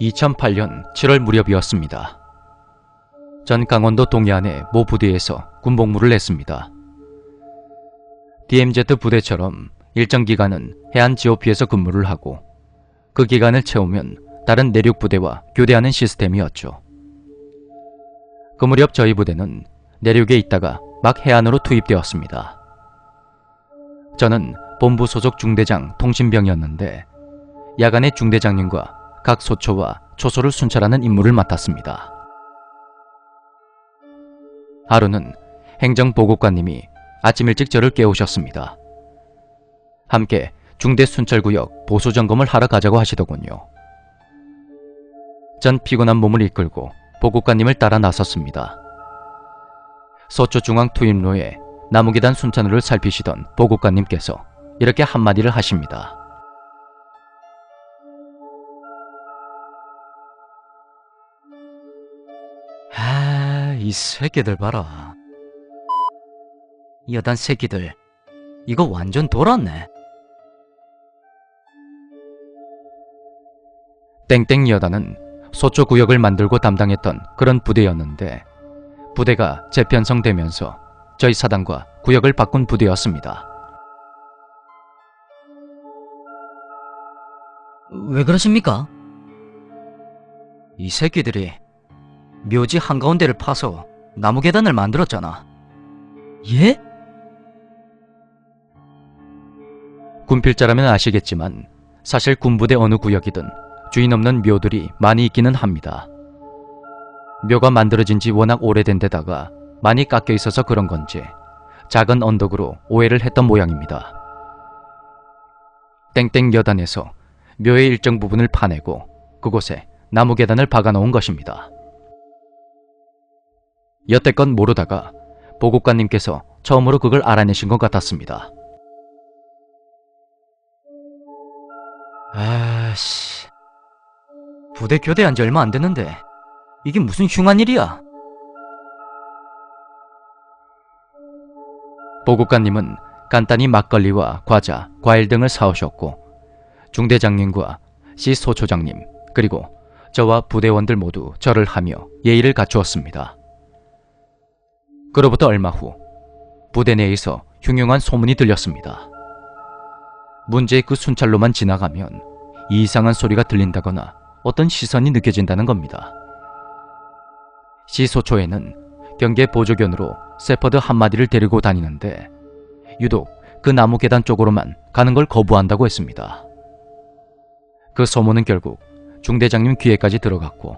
2008년 7월 무렵이었습니다. 전 강원도 동해안의 모 부대에서 군복무를 했습니다. DMZ 부대처럼 일정 기간은 해안 GOP에서 근무를 하고 그 기간을 채우면 다른 내륙 부대와 교대하는 시스템이었죠. 그 무렵 저희 부대는 내륙에 있다가 막 해안으로 투입되었습니다. 저는 본부 소속 중대장 통신병이었는데 야간에 중대장님과 각 소초와 초소를 순찰하는 임무를 맡았습니다. 하루는 행정보고관님이 아침 일찍 저를 깨우셨습니다. 함께 중대 순찰구역 보수 점검을 하러 가자고 하시더군요. 전 피곤한 몸을 이끌고 보고관님을 따라 나섰습니다. 서초 중앙 투입로에 나무계단 순찰로를 살피시던 보고관님께서 이렇게 한마디를 하십니다. 아, 이 새끼들 봐라. 여단 새끼들, 이거 완전 돌았네. 땡땡 여단은 소초 구역을 만들고 담당했던 그런 부대였는데 부대가 재편성되면서 저희 사단과 구역을 바꾼 부대였습니다. 왜 그러십니까? 이 새끼들이 묘지 한가운데를 파서 나무 계단을 만들었잖아. 예? 군필자라면 아시겠지만 사실 군부대 어느 구역이든 주인 없는 묘들이 많이 있기는 합니다. 묘가 만들어진 지 워낙 오래된 데다가 많이 깎여 있어서 그런 건지 작은 언덕으로 오해를 했던 모양입니다. 땡땡 여단에서 묘의 일정 부분을 파내고 그곳에 나무 계단을 박아 놓은 것입니다. 여태껏 모르다가 보고관님께서 처음으로 그걸 알아내신 것 같았습니다. 아씨. 부대 교대한 지 얼마 안 됐는데 이게 무슨 흉한 일이야? 보국관님은 간단히 막걸리와 과자, 과일 등을 사오셨고 중대장님과 시 소초장님 그리고 저와 부대원들 모두 절을 하며 예의를 갖추었습니다. 그로부터 얼마 후 부대 내에서 흉흉한 소문이 들렸습니다. 문제의 그 순찰로만 지나가면 이상한 소리가 들린다거나 어떤 시선이 느껴진다는 겁니다. 시소초에는 경계 보조견으로 세퍼드 한 마리를 데리고 다니는데 유독 그 나무 계단 쪽으로만 가는 걸 거부한다고 했습니다. 그 소문은 결국 중대장님 귀에까지 들어갔고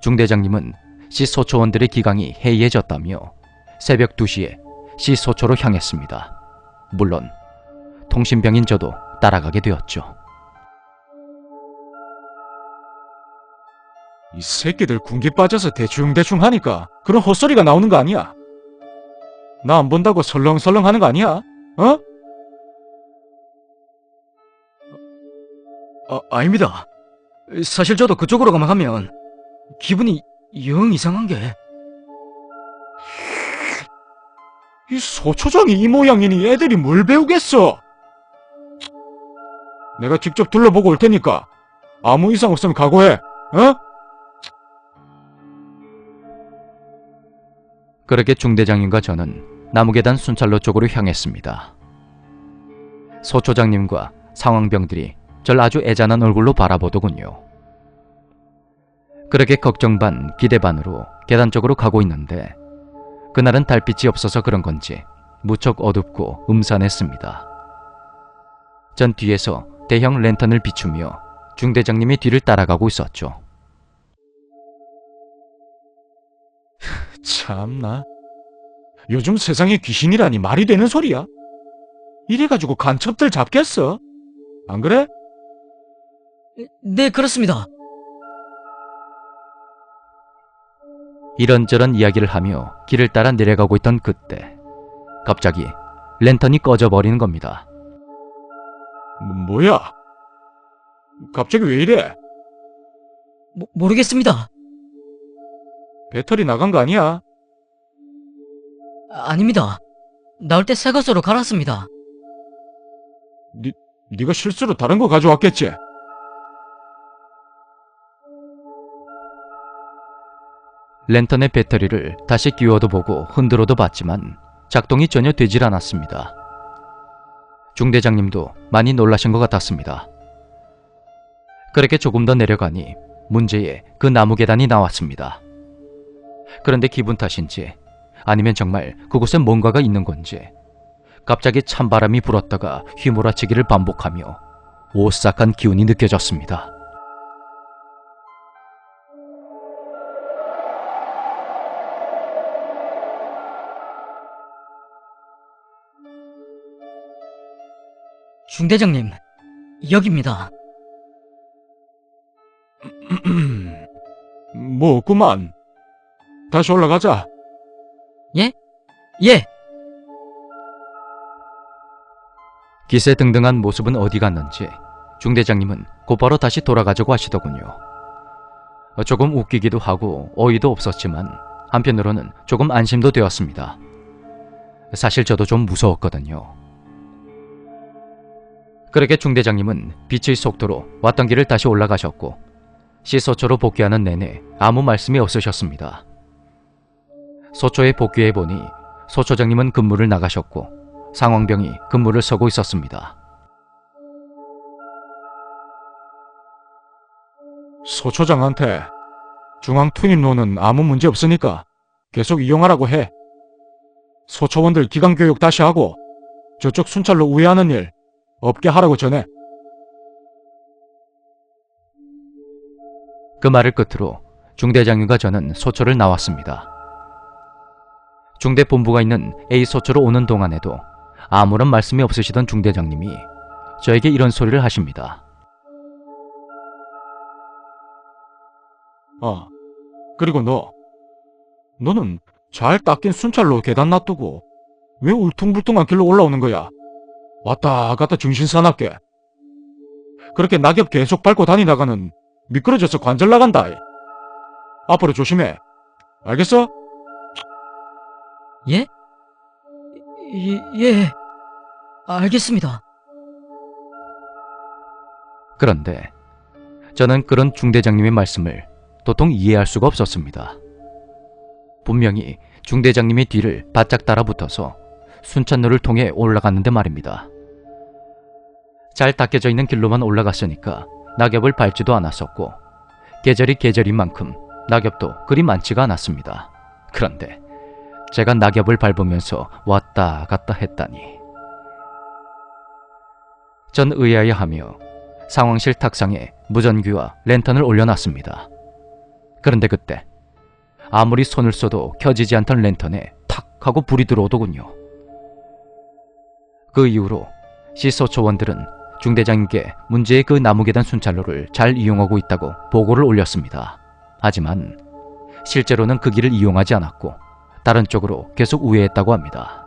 중대장님은 시 소초원들의 기강이 해이해졌다며 새벽 2시에 시 소초로 향했습니다. 물론 통신병인 저도 따라가게 되었죠. 이 새끼들 군기 빠져서 대충대충 하니까 그런 헛소리가 나오는 거 아니야? 나 안 본다고 설렁설렁 하는 거 아니야? 어? 아, 아닙니다. 사실 저도 그쪽으로 가만 하면 기분이 영 이상한 게 이 소초장이 이 모양이니 애들이 뭘 배우겠어? 내가 직접 둘러보고 올 테니까 아무 이상 없으면 각오해. 어? 그렇게 중대장님과 저는 나무계단 순찰로 쪽으로 향했습니다. 소초장님과 상황병들이 절 아주 애잔한 얼굴로 바라보더군요. 그렇게 걱정 반 기대 반으로 계단 쪽으로 가고 있는데 그날은 달빛이 없어서 그런 건지 무척 어둡고 음산했습니다. 전 뒤에서 대형 랜턴을 비추며 중대장님이 뒤를 따라가고 있었죠. 참나. 요즘 세상에 귀신이라니 말이 되는 소리야? 이래가지고 간첩들 잡겠어? 안 그래? 네, 그렇습니다. 이런저런 이야기를 하며 길을 따라 내려가고 있던 그때 갑자기 랜턴이 꺼져버리는 겁니다. 뭐, 뭐야? 갑자기 왜 이래? 모, 모르겠습니다. 배터리 나간 거 아니야? 아, 아닙니다. 나올 때 새 것으로 갈았습니다. 네가 실수로 다른 거 가져왔겠지? 랜턴의 배터리를 다시 끼워도 보고 흔들어도 봤지만 작동이 전혀 되질 않았습니다. 중대장님도 많이 놀라신 것 같았습니다. 그렇게 조금 더 내려가니 문제의 그 나무 계단이 나왔습니다. 그런데 기분 탓인지 아니면 정말 그곳에 뭔가가 있는 건지 갑자기 찬바람이 불었다가 휘몰아치기를 반복하며 오싹한 기운이 느껴졌습니다. 중대장님, 여기입니다. 뭐 없구만. 다시 올라가자. 예? 기세 등등한 모습은 어디 갔는지 중대장님은 곧바로 다시 돌아가자고 하시더군요. 조금 웃기기도 하고 어이도 없었지만 한편으로는 조금 안심도 되었습니다. 사실 저도 좀 무서웠거든요. 그렇게 중대장님은 빛의 속도로 왔던 길을 다시 올라가셨고 시소초로 복귀하는 내내 아무 말씀이 없으셨습니다. 소초에 복귀해 보니 소초장님은 근무를 나가셨고 상황병이 근무를 서고 있었습니다. 소초장한테 중앙 투입로는 아무 문제 없으니까 계속 이용하라고 해. 소초원들 기강 교육 다시 하고 저쪽 순찰로 우회하는 일 없게 하라고 전해. 그 말을 끝으로 중대장님과 저는 소초를 나왔습니다. 중대 본부가 있는 A 소초로 오는 동안에도 아무런 말씀이 없으시던 중대장님이 저에게 이런 소리를 하십니다. 어. 그리고 너. 너는 잘 닦인 순찰로 계단 놔두고 왜 울퉁불퉁한 길로 올라오는 거야? 왔다 갔다 정신 사납게. 그렇게 낙엽 계속 밟고 다니다가는 미끄러져서 관절 나간다. 앞으로 조심해. 알겠어? 예? 예, 예. 알겠습니다. 그런데 저는 그런 중대장님의 말씀을 도통 이해할 수가 없었습니다. 분명히 중대장님의 뒤를 바짝 따라붙어서 순찬로를 통해 올라갔는데 말입니다. 잘 닦여져 있는 길로만 올라갔으니까 낙엽을 밟지도 않았었고 계절이 계절인 만큼 낙엽도 그리 많지가 않았습니다. 그런데 제가 낙엽을 밟으면서 왔다 갔다 했다니 전 의아해하며 상황실 탁상에 무전기와 랜턴을 올려놨습니다. 그런데 그때 아무리 손을 써도 켜지지 않던 랜턴에 탁 하고 불이 들어오더군요. 그 이후로 시소 초원들은 중대장님께 문제의 그 나무계단 순찰로를 잘 이용하고 있다고 보고를 올렸습니다. 하지만 실제로는 그 길을 이용하지 않았고 다른 쪽으로 계속 우회했다고 합니다.